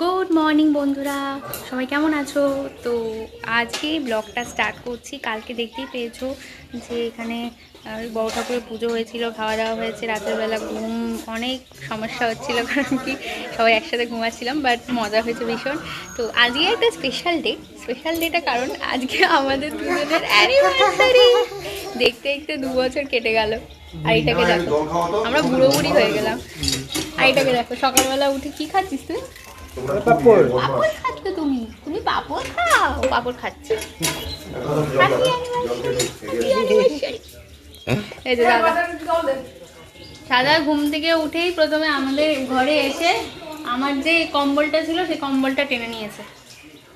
Good morning বন্ধুরা। সবাই কেমন আছো? তো আজকে ব্লগটা স্টার্ট করছি। কালকে দেখতেই পেয়েছ যে এখানে বড় ঠাকুরের পুজো হয়েছিল খাওয়া দাওয়া হয়েছে রাতেরবেলা ঘুম অনেক সমস্যা হচ্ছিল কারণ কি সবাই একসাথে ঘুমাচ্ছিলাম বাট মজা হয়েছে ভীষণ। তো আজকে একটা স্পেশাল ডে স্পেশাল ডেটা কারণ আজকে আমাদের দুজনের অ্যানিভার্সারি দেখতে দেখতে দু বছর কেটে গেল। আর এটাকে দেখো। আমরা বুড়ো বুড়ি হয়ে গেলাম। আর এটাকে দেখো। সকালবেলা উঠে কি খাচ্ছিস তুই? পাপড় খাচ্ছ তুমি? তুমি পাপড় খাও? পাপড় খাচ্ছে. এই যে দাদা। সাদা ঘুম থেকে উঠেই প্রথমে আমাদের ঘরে এসে আমার যে কম্বলটা ছিল সেই কম্বলটা টেনে নিয়েছে।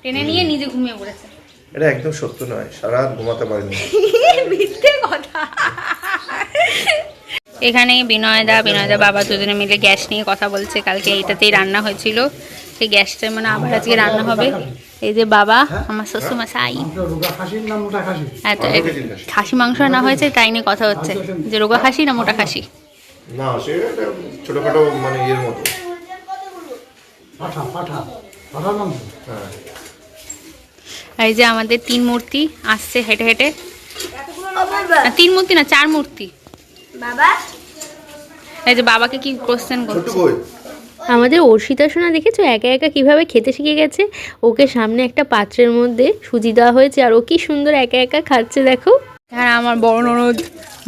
টেনে নিয়ে নিজে ঘুমিয়ে পড়েছে। এটা একদম সত্য নয় সারা ঘুমাতে পারিনি। মিথ্যে কথা। এখানে বিনয়দা বিনয়দা বাবা দুজনে মিলে গ্যাস নিয়ে কথা বলছে। কালকে এইটাতেই রান্না হয়েছিল। সেই গ্যাসটা মানে আবার আজকে রান্না হবে। এই যে বাবা আমার রোগা খাসির খাসি মাংস না হয়েছে তাই নিয়ে কথা হচ্ছে। যে রোগা খাসি না মোটা খাসি? না সে ছোটখাটো মানে ইয়ের মতো। হ্যাঁ। আর এই যে আমাদের তিন মূর্তি আসছে হেঁটে হেঁটে। তিন মূর্তি না চার মূর্তি। বাবা? এই যে বাবাকে কি কোশ্চেন করছে? কই আমাদের অর্ষিতা সোনা দেখেছ? একা একা কীভাবে খেতে শিখে গেছে? ওকে সামনে একটা পাত্রের মধ্যে সুজি দেওয়া হয়েছে আর ও কি সুন্দর একা একা খাচ্ছে দেখো। হ্যাঁ আমার বড় ননদ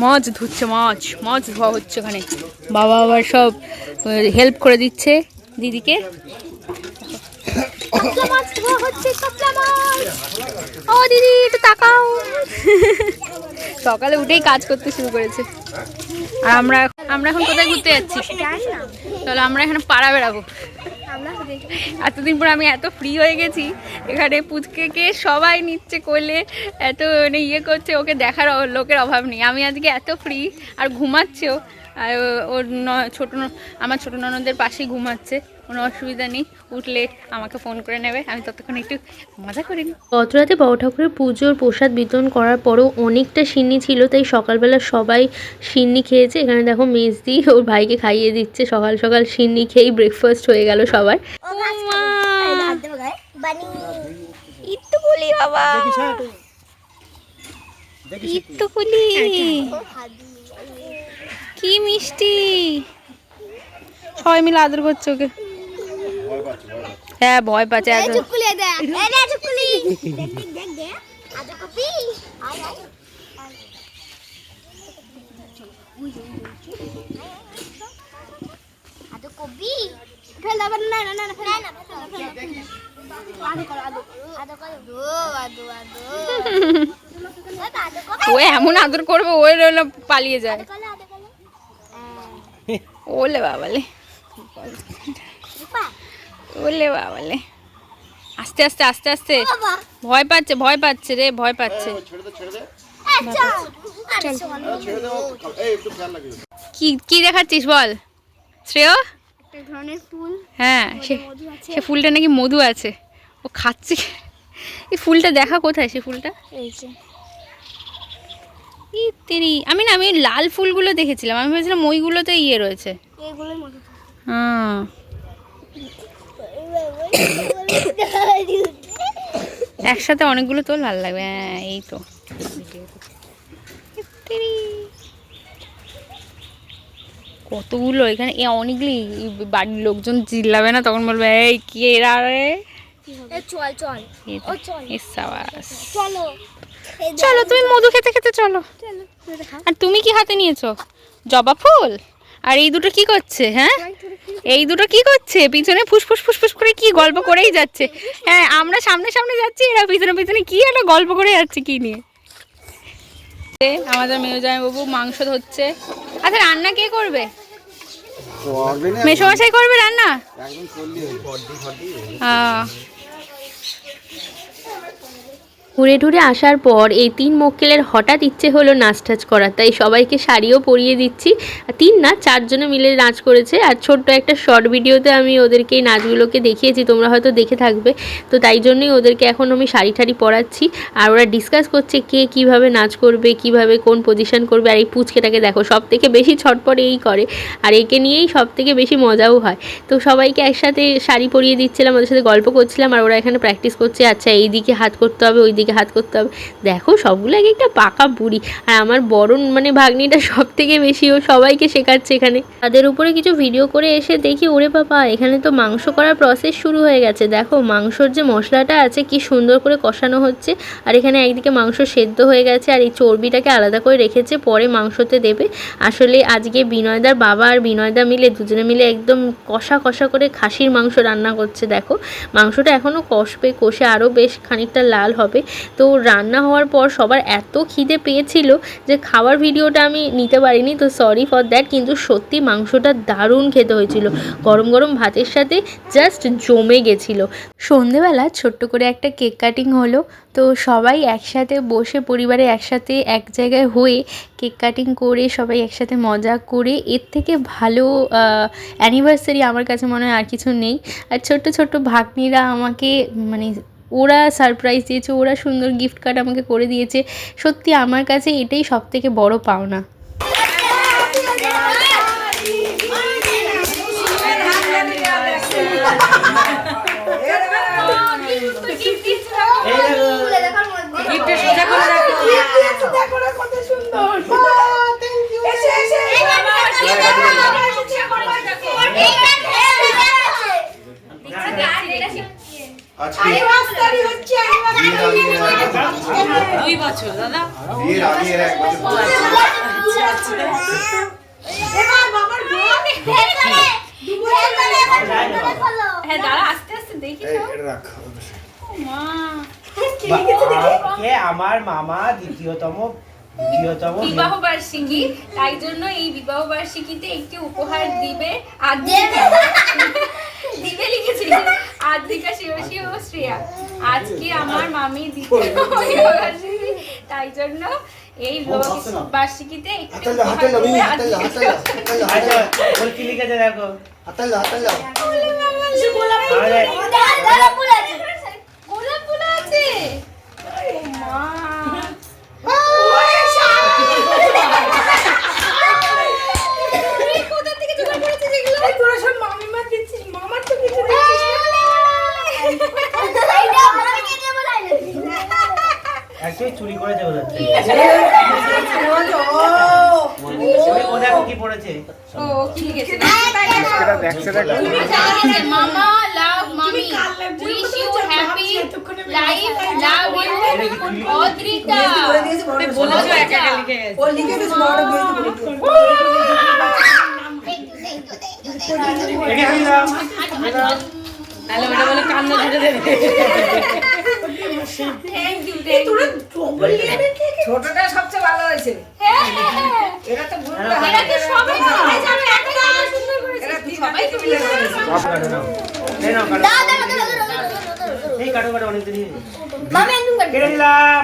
মাছ ধুচ্ছে মাছ মাছ ধোয়া হচ্ছে ওখানে। বাবা আবার সব হেল্প করে দিচ্ছে দিদিকে। মাছ ধোয়া হচ্ছে ও দিদি একটু তাকাও। সকালে উঠেই কাজ করতে শুরু করেছে। আর আমরা আমরা এখন কোথায় ঘুরতে যাচ্ছি? চলো আমরা এখানে পাড়া বেড়াবো। এতদিন পর আমি এত ফ্রি হয়ে গেছি। এখানে পুচকেকে সবাই নিচ্ছে কোলে, এত মানে ইয়ে করছে, ওকে দেখার লোকের অভাব নেই। আমি আজকে এত ফ্রি আর ঘুমাচ্ছেও। আর ওর ছোট আমার ছোট ননদের পাশেই ঘুমাচ্ছে। কোনো অসুবিধা নেই। উঠলে আমাকে ফোন করে নেবে আমি ততক্ষণ একটু মজা করে নিই। গত রাতে বড় ঠাকুরের পুজোর প্রসাদ বিতরণ করার পরও অনেকটা সিন্নি ছিল তাই সকালবেলা সবাই সিন্নি খেয়েছে। এখানে দেখো মেজদি ওর ভাইকে খাইয়ে দিচ্ছে সকাল সকাল সিন্নি খেয়েই ব্রেকফাস্ট হয়ে গেল সবার। বানি। ইত্তু বলি বাবা। ইত্তু কি মিষ্টি! সবাই মিলে আদর করছে ওকে। হ্যাঁ ভয় পাচ্ছে ও এমন আদর করবে ওই রইল পালিয়ে যায়। ওলে বাবালে। ওলে বাবালে আস্তে আস্তে আস্তে আস্তে। ভয় পাচ্ছে ভয় পাচ্ছে রে ভয় পাচ্ছে। কি কি দেখাচ্ছিস বল? শ্রেয়? একটা ধরনের ফুল। হ্যাঁ সে মধু আছে। সে ফুলটা নাকি মধু আছে। ও খাচ্ছে এই ফুলটা দেখা কোথায় সে ফুলটা? এই যে। ই তেরি আমি না আমি লাল ফুলগুলো দেখেছিলাম। আমি ভেবেছিলাম ওইগুলোতে ইয়ে রয়েছে। হ্যাঁ একসাথে অনেকগুলো তো ভালো লাগবে। হ্যাঁ এই তো। কতগুলো এখানে? এ অনেকগুলি বাড়ির লোকজন চিল্লাবে না তখন বলবে এই কি এরা রে? এ চল তুমি মধু খেতে খেতে চলো। আর তুমি কি হাতে নিয়েছো? জবা ফুল? আর এই দুটো কি করছে হ্যাঁ? এই দুটো কি করছে? পিছনে ফুসফুস ফুসফুস করে কি গল্প করেই যাচ্ছে। হ্যাঁ আমরা সামনে সামনে যাচ্ছি এরা পিছনে পিছনে কি একটা গল্প করে যাচ্ছে কি নিয়ে? আমাদের মেয়ে বাবু মাংস ধরছে। আচ্ছা রান্না কে করবে? মেসোমশাই করবে রান্না? ঘুরে টুরে আসার পর এই তিন মক্কেলের হঠাৎ ইচ্ছে হলো নাচ টাচ করার। তাই সবাইকে শাড়িও পরিয়ে দিচ্ছি। তিন না, চারজনে মিলে নাচ করেছে। আর ছোট্ট একটা শর্ট ভিডিওতে আমি ওদেরকে এই নাচগুলোকে দেখিয়েছি। তোমরা হয়তো দেখে থাকবে। তো তাই জন্যই ওদেরকে এখন আমি শাড়ি ঠাড়ি পরাচ্ছি। আর ওরা ডিসকাস করছে কে কীভাবে নাচ করবে, কীভাবে কোন পজিশন করবে। আর এই পুচকেটাকে দেখো সব থেকে বেশি ছটপট এই করে। আর একে নিয়েই সব থেকে বেশি মজাও হয়। তো সবাইকে একসাথে শাড়ি পরিয়ে দিচ্ছিলাম, ওদের সাথে গল্প করছিলাম। আর ওরা এখানে প্র্যাকটিস করছে আচ্ছা এই দিকে হাত করতে হবে ওই দিকে হাত করতে হবে। দেখো, সবগুলো এক একটা পাকা বুড়ি। আর আমার বড় মানে ভাগ্নিটা সব থেকে বেশি ও সবাইকে শেখাচ্ছে এখানে। তাদের উপরে কিছু ভিডিও করে এসে দেখি, ওরে বাবা, এখানে তো মাংস করার প্রসেস শুরু হয়ে গেছে। দেখো, মাংসর যে মশলাটা আছে, কি সুন্দর করে কষানো হচ্ছে। আর এখানে একদিকে মাংস সেদ্ধ হয়ে গেছে, আর এই চর্বিটাকে আলাদা করে রেখেছে, পরে মাংসতে দেবে। আসলে আজকে বিনয়দার বাবা আর বিনয়দা মিলে দুজনে মিলে একদম কষা কষা করে খাসির মাংস রান্না করছে, দেখো। মাংসটা এখনও কষবে, কষে আরও বেশ খানিকটা লাল হবে। তো রান্না হওয়ার পর সবার এত খিদে পেয়েছিল যে খাওয়ার ভিডিওটা আমি নিতে পারিনি। তো সরি ফর দ্যাট কিন্তু সত্যি মাংসটা দারুণ খেতে হয়েছিল। গরম গরম ভাতের সাথে জাস্ট জমে গেছিল। সন্ধেবেলা ছোট্ট করে একটা কেক কাটিং হলো। তো সবাই একসাথে বসে পরিবারে একসাথে এক জায়গায় হয়ে কেক কাটিং করে সবাই একসাথে মজা করে, এর থেকে ভালো অ্যানিভার্সারি আমার কাছে মনে হয় আর কিছু নেই। আর ছোট্ট ছোট্ট ভাগ্নিরা আমাকে মানে ওরা সারপ্রাইজ দিয়েছে ওরা সুন্দর গিফট কার্ড আমাকে করে দিয়েছে। সত্যি আমার কাছে এটাই সব থেকে বড় পাওনা। আজকে দুই বছর দাদা। আগে। হ্যাঁ দাঁড়া আস্তে আস্তে দেখি আমার মামা দ্বিতীয়তম দ্বিতীয়তম বিবাহ বার্ষিকী তাই জন্য এই বিবাহ বার্ষিকীতে একটি উপহার দিবে আদ্রিকা দিবে লিখেছি। আদ্রিকা শিবশী ও শ্রেয়া। আজকে আমার মামি বার্ষিকী তাই জন্য এই বার্ষিকীতে একটি। আচ্ছা দেখো আরে, গোলাপ ফুল আছে ও মা এই কোথা থেকে জোগাড় করেছিস এগুলো? actually চুরি করেছে বোধ হচ্ছে ও দেখো কি পড়েছে ও কি লিখেছে লিখেছে, মামা লাভ মামি wish you happy life love you Adrita বলেছ একা একা লিখে গেছে রেখে দিলাম তাহলে ওটা বলে কান্না ধরে দেবে থ্যাংক ইউ থ্যাংক ইউ ছোটটা সবচেয়ে ভালো হয়েছে হ্যাঁ হ্যাঁ হ্যাঁ এরা তো ভুল এরা কি সবাই সবাই জানে এত সুন্দর করেছে সবাই তো মিলে নাও এই নাও কাটো এই কাটো কাটো অনেক দেরি মামি একদম কেটে দিলাম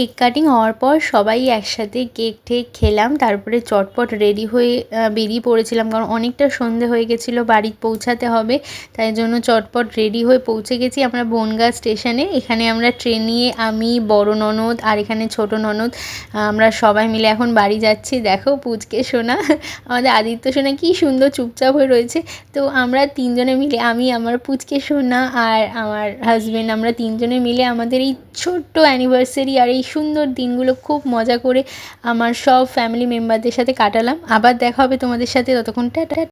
কেক কাটিং হওয়ার পর সবাই একসাথে কেক ঠেক খেলাম। তারপরে চটপট রেডি হয়ে বেরিয়ে পড়েছিলাম কারণ অনেকটা সন্ধে হয়ে গেছিল বাড়ি পৌঁছাতে হবে। তাই জন্য চটপট রেডি হয়ে পৌঁছে গেছি আমরা বনগাঁ স্টেশনে। এখানে আমরা ট্রেন নিয়ে আমি, বড় ননদ আর এখানে ছোট ননদ, আমরা সবাই মিলে এখন বাড়ি যাচ্ছি। দেখো পুচকে সোনা, আমাদের আদিত্য সোনা কি সুন্দর চুপচাপ হয়ে রয়েছে। তো আমরা তিনজনে মিলে, আমি, আমার পুচকে সোনা আর আমার হাজব্যান্ড আমরা তিনজনে মিলে আমাদের এই ছোট্ট অ্যানিভার্সারি আর এই সুন্দর দিনগুলো খুব মজা করে আমার সব ফ্যামিলি মেম্বারদের সাথে কাটালাম। আবার দেখা হবে তোমাদের সাথে। ততক্ষণ টাটা